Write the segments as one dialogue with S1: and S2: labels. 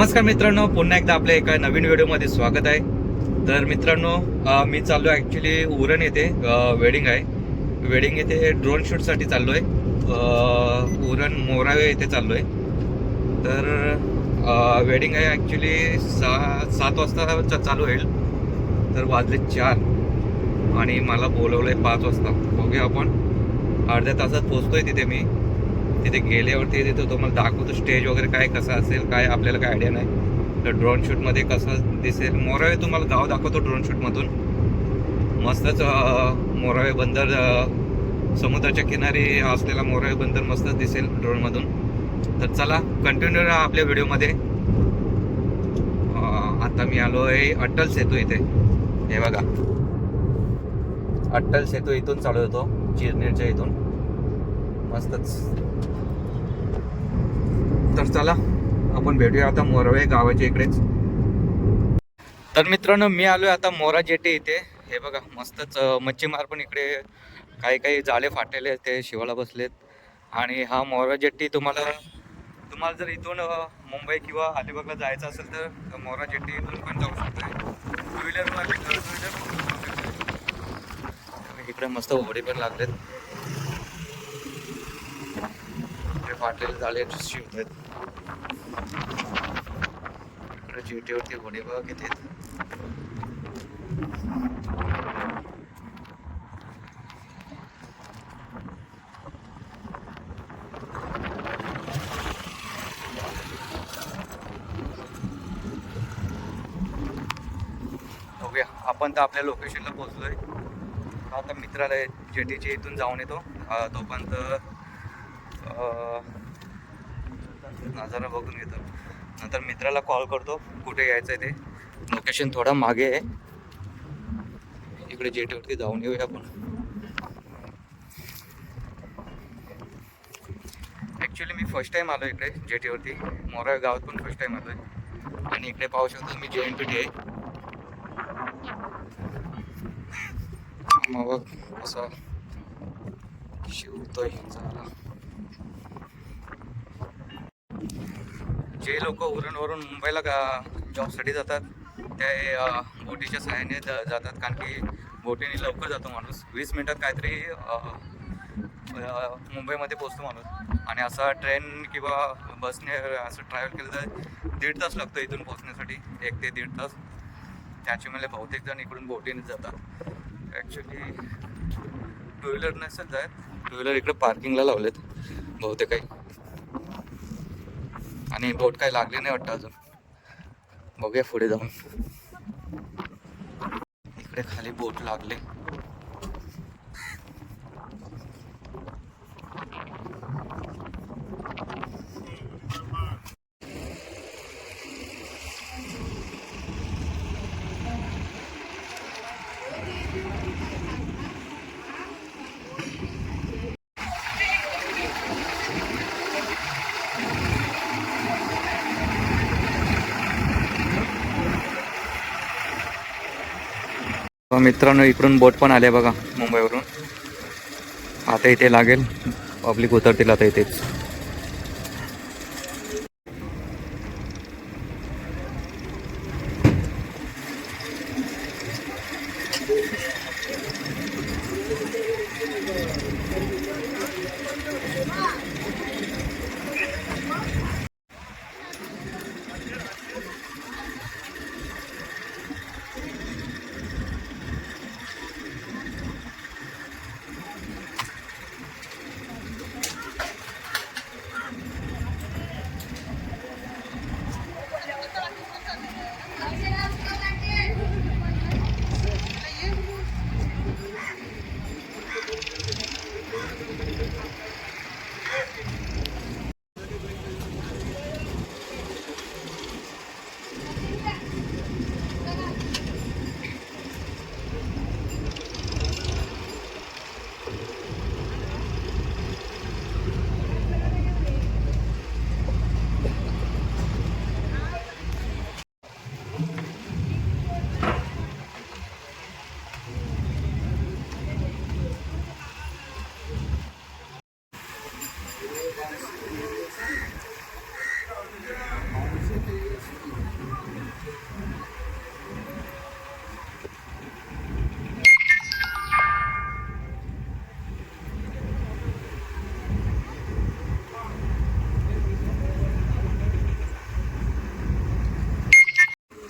S1: नमस्कार मित्रांनो पुन्हा एकदा आपल्या एका नवीन व्हिडिओमध्ये स्वागत आहे. तर मित्रांनो मी चाललो आहे ॲक्च्युली उरण येथे वेडिंग आहे. वेडिंग येथे ड्रोन शूटसाठी चाललो आहे उरण मोरावे येथे चाललो आहे तर वेडिंग आहे ॲक्च्युली सहा सात वाजता चालू होईल. तर वाजले चार. आणि मला बोलवलं आहे पाच वाजता. बघूया आपण. अर्ध्या तासात पोचतोय तिथे मी. तिथे गेल्यावरती तिथे तुम्हाला दाखवतो स्टेज वगैरे काय कसं असेल काय आपल्याला काय आयडिया नाही. तर ड्रोन शूटमध्ये कसं दिसेल. मोरावे तुम्हाला गाव दाखवतो ड्रोन शूटमधून मस्तच मोरावे बंदर समुद्राच्या किनारी असलेला मोरावे बंदर मस्तच दिसेल ड्रोनमधून तर चला कंटिन्यू राहा आपल्या व्हिडिओमध्ये आता मी आलो आहे अट्टल सेतू इथे. हे बघा. अट्टल सेतू इथून चालू होतो चिरनेरच्या इथून. मस्तच. तर चला आपण भेटूया आता मोरवे गावाच्या इकडेच तर मित्रांनो मी आलो आहे आता मोरा जेटे इथे. हे बघा मस्तच मच्छीमार पण इकडे काही काही जाळे फाटलेले आहेत ते शिवाला बसलेत. आणि हा मोरा जेट्टी तुम्हाला तुम्हाला जर इथून मुंबई किंवा अलिबागला जायचं असेल तर मोरा जेट्टी इथून पण जाऊ शकता टू व्हीलर टू व्हीलर इकडे मस्त होडी पण लागलेत इकडे फाटलेले जाळे शिवत आहेत इकडे जिटीवरती होडी बघा किती ओके आपण तर आपल्या लोकेशनला पोहोचलोय. आता मित्राला जेटीच्या इथून जाऊन येतो. तोपर्यंत नजारा बघून घेतो. नंतर मित्राला कॉल करतो कुठे यायचं आहे ते. लोकेशन थोडा मागे आहे. इकडे जेटीवरती जाऊन येऊया आपण. ॲक्च्युली मी फर्स्ट टाईम आलो इकडे जेटीवरती मोरा गावात पण फर्स्ट टाईम आलो आहे आणि इकडे पाहू शकतो मी जे एन पी टी आहे मग असा शिवतोय. चांगला जे लोक उरणवरून मुंबईला गा जॉबसाठी जातात ते बोटीच्या सहाय्याने जातात. कारण की बोटीने लवकर जातो माणूस. वीस मिनटात काहीतरी मुंबईमध्ये पोचतो माणूस. आणि असा ट्रेन किंवा बसने असं ट्रॅव्हल केलं तर दीड तास लागतो इथून पोचण्यासाठी एक ते दीड तास. त्याच्यामुळे म्हणजे बहुतेक जण इकडून बोटीने जातात. ॲक्च्युली टू व्हीलर नसेल जात टू व्हीलर इकडे पार्किंगला लावलेत बहुतेक काही. आणि बोट काही लागले नाही वाटतं अजून. बघूया पुढे जाऊन. इकडे खाली बोट लागले. मित्रांनो इकडून बोट पण आले बघा मुंबईवरून. आता इथे लागेल. पब्लिक उतरतील आता इथेच.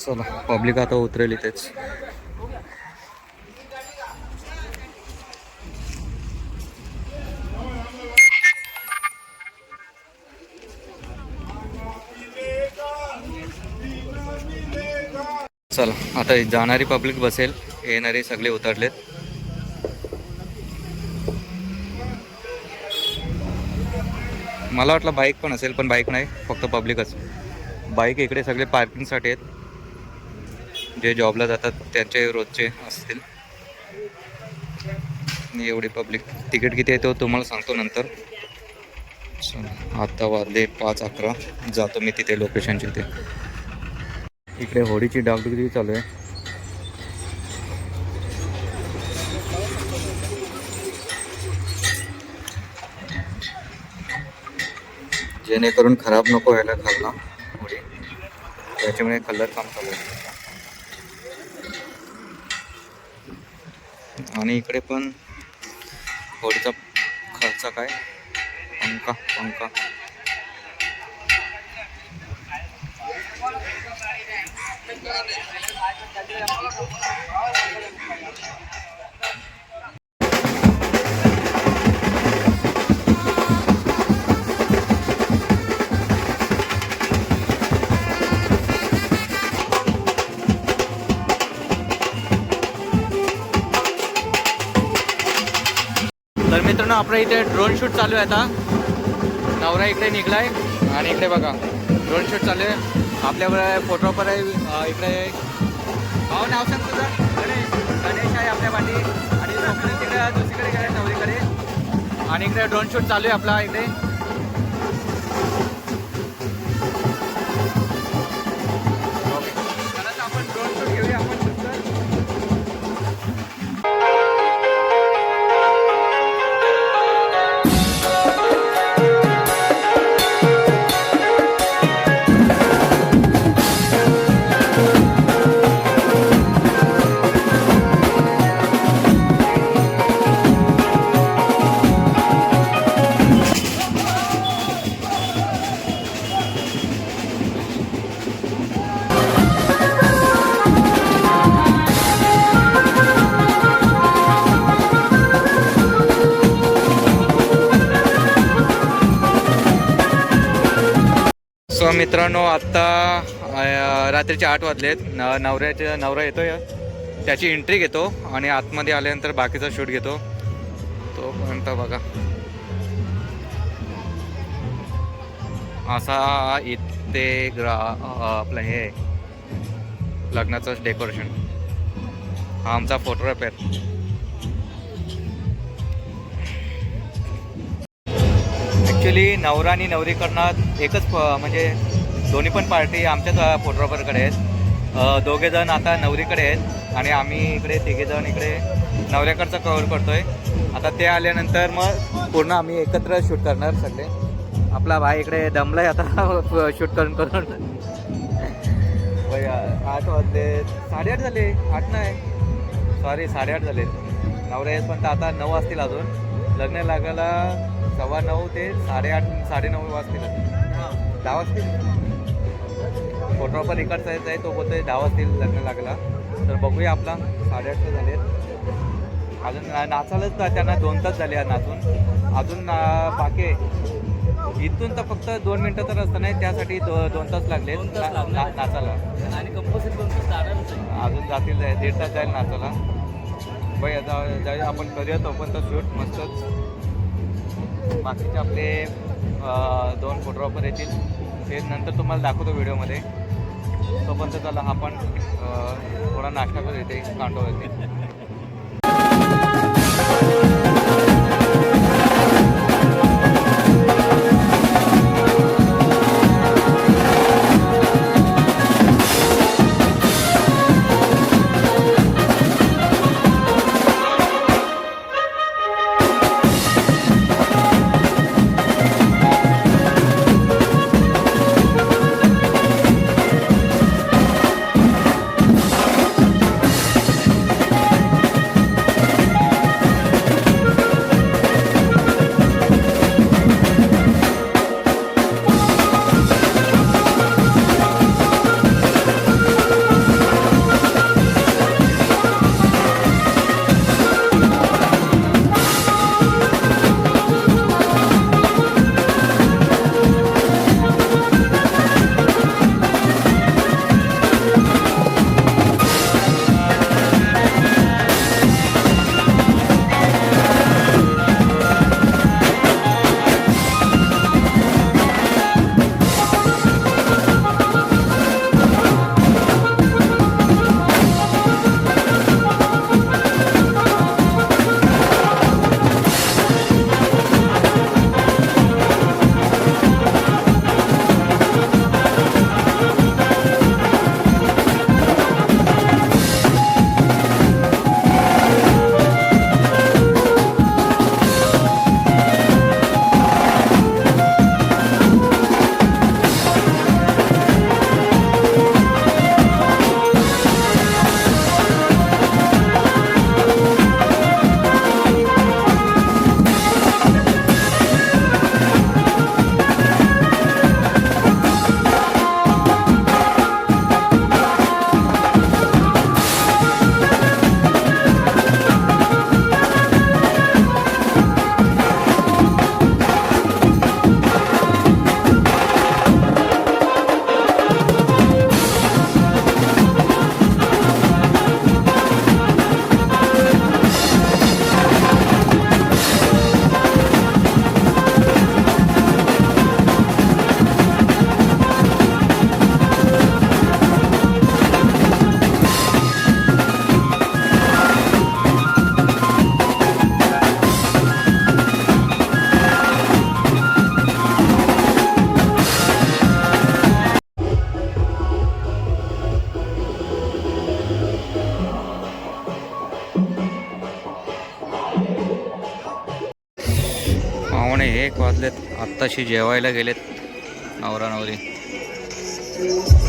S1: चला पब्लिक आता उतरेल इथेच. चला आता जाणारी पब्लिक बसेल येणारे सगळे उतरलेत. मला वाटलं बाईक पण असेल पण बाईक नाही फक्त पब्लिकच बाईक इकडे सगळे पार्किंगसाठी आहेत. जे जॉबला जातात त्यांचे रोजचे असतील. एवढी पब्लिक तिकीट किती आहे तो तुम्हाला सांगतो नंतर. आता वाजले पाच अकरा. जातो मी तिथे लोकेशनच्या ते इकडे होडीची डागडुगी चालू आहे. जेणेकरून खराब नको व्हायला खाल्ला होडी. त्याच्यामुळे कलर काम चालू आहे आणि इकडे पण. होडीचा खर्च काय? पंखा पंखा. तर आपल्या इथे ड्रोन शूट चालू आहे आता. नवरा इकडे निघलाय आणि इकडे बघा ड्रोन शूट चालू आहे. आपल्याकडे फोटोग्राफर आहे इकडे. भाऊ नाव सांग तुझं. गणेश. गणेश आहे आपल्या पाठी. आणि तिकडे दुसरीकडे गेले नवरीकडे. आणि इकडे ड्रोन शूट चालू आहे आपला इकडे. मित्रांनो आत्ता रात्रीचे आठ वाजलेत. न नवऱ्याचे नवरा येतोय. त्याची एंट्री घेतो आणि आतमध्ये आल्यानंतर बाकीचा शूट घेतो. तोपर्यंत बघा. असा इथे ग्रा आपलं हे लग्नाचं डेकोरेशन हा आमचा फोटोग्राफ आहे ॲक्च्युली नवरा आणि नवरीकरणात एकच म्हणजे दोन्ही पण पार्टी आमच्याच फोटोग्राफरकडे आहेत. दोघेजण दोघे जण आता नवरीकडे आहेत आणि आम्ही इकडे तिघे जण इकडे नवऱ्याकडचं कव्हर आहे आता ते आल्यानंतर मग पूर्ण आम्ही एकत्र शूट करणार सगळे. आपला भाई इकडे दमलाय आता शूट करून करून. आठ वाजले. साडेआठ झाले. आठ नाही. सॉरी साडेआठ झाले. नवऱ्या पण आता नऊ असतील अजून. लग्न लागायला सव्वा नऊ ते साडेआठ साडेनऊ वाजतील. दहा वाजतील. फोटोग्राफर इकडचा येत आहे तो बोलतोय दहा वाजतील लग्न लागला. तर बघूया आपला. साडेआठचे झाले अजून ना- नाचायलाच तर त्यांना दोन तास झाले नाचून. अजून ना- बाकी. इथून तर फक्त दोन मिनटं तर रस्ता नाही त्यासाठी दो, दोन तास लागले. नाचायला.
S2: आणि कंपोजिट दोन तास.
S1: अजून जातील दीड तास जाईल नाचायला. बाई आता जाऊया आपण करूया तोपर्यंत शूट मस्तच बाकीचे आपले दोन फोटोग्राफर येतील ते नंतर तुम्हाला दाखवतो व्हिडिओमध्ये तोपर्यंत चला आपण पण थोडा नाश्ता करू येते कांटो येते वाजलेत. आत्ताशी जेवायला गेलेत. नवरा नवरी